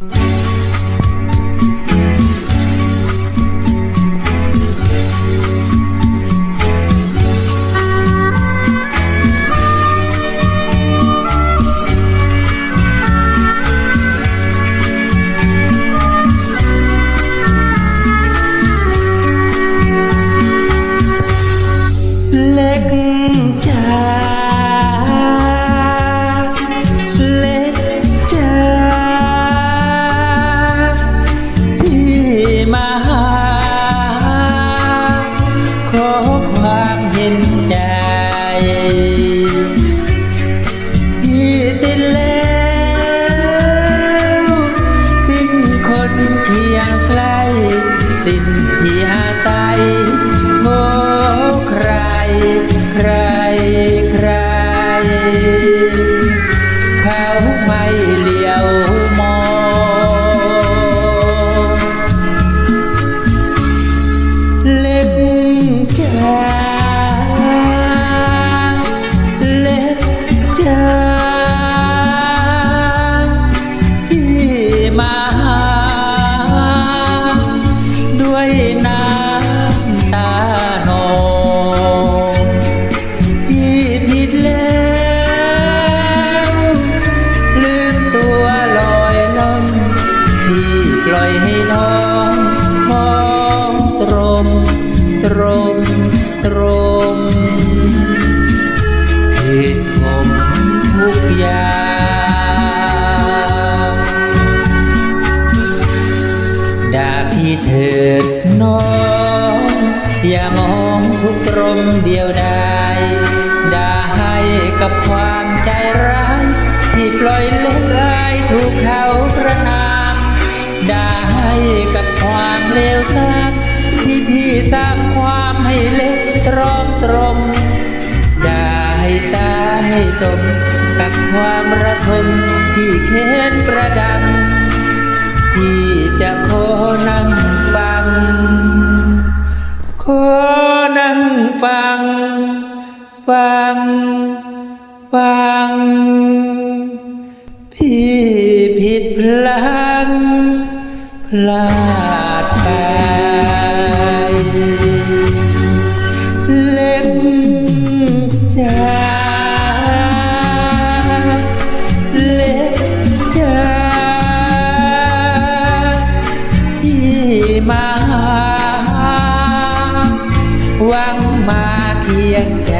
เจ้าเล็กจ้าที่มาหาด้วยน้ำตานองพี่ผิดแล้วลืมตัวลอยล่องพี่ปล่อยให้น้อง อย่ามองทุกรมเดียวดายด่าให้กับความใจร้ายที่ปล่อยเล็กอายถูกเขาประนามด่าให้กับความเลวทรามที่พี่สร้างความให้เล็กตรอมตรมด่าให้ตาให้ตมกับความระทมที่เค้นประดังพี่จะขอนั่ง ฟัง ฟัง พี่ผิดพลังพลาดไปเล็กจ้าเล็กจ้าพี่มาหาหวังมา เพียงใจ